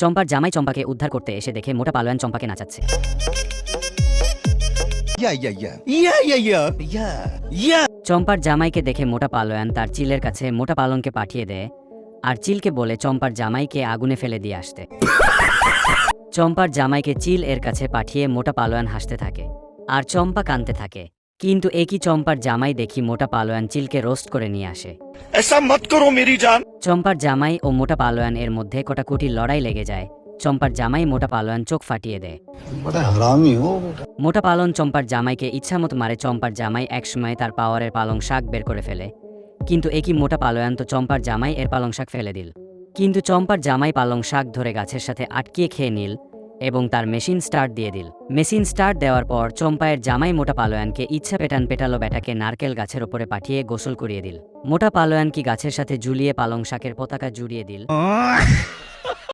চম্পার জামাই চম্পাকে উদ্ধার করতে এসে দেখে মোটা পালোয়ান চম্পাকে নাচাচ্ছে. চম্পার জামাইকে দেখে মোটা পালোয়ান তার চিলের কাছে মোটা পালনকে পাঠিয়ে দেয় আর চিলকে বলে চম্পার জামাইকে আগুনে ফেলে দিয়ে আসতে। চম্পার জামাইকে চিল এর কাছে পাঠিয়ে মোটা পালোয়ান হাসতে থাকে আর চম্পা কানতে থাকে। কিন্তু একই চম্পার জামাই দেখি মোটা পালোয়ান চিলকে রোস্ট করে নিয়ে আসে। চম্পার জামাই ও মোটা পালোয়ান এর মধ্যে কোটাকুটি লড়াই লেগে যায়। চম্পার জামাই মোটা পালোয়ান চোখ ফাটিয়ে দেয়। মোটা পালন চম্পার জামাইকে ইচ্ছামতো মারে চম্পার জামাই একসময় তার পাওয়ারের পালং শাক বের করে ফেলে। কিন্তু একই মোটা পালোয়ান তো চম্পার জামাই এর পালং শাক ফেলে দিল। কিন্তু চম্পার জামাই পালং শাক ধরে গাছের সাথে আটকিয়ে খেয়ে নীল। এবং তার মেশিন স্টার্ট দিয়ে দিল। মেশিন স্টার্ট দেওয়ার পর চম্পায়ের জামাই মোটা পালোয়ানকে ইচ্ছা পেটান পেটালো ব্যাটাকে নারকেল গাছের ওপরে পাঠিয়ে গোসল করিয়ে দিল। মোটা পালোয়ান কি গাছের সাথে জুলিয়ে পালং শাকের পতাকা জুড়িয়ে দিল?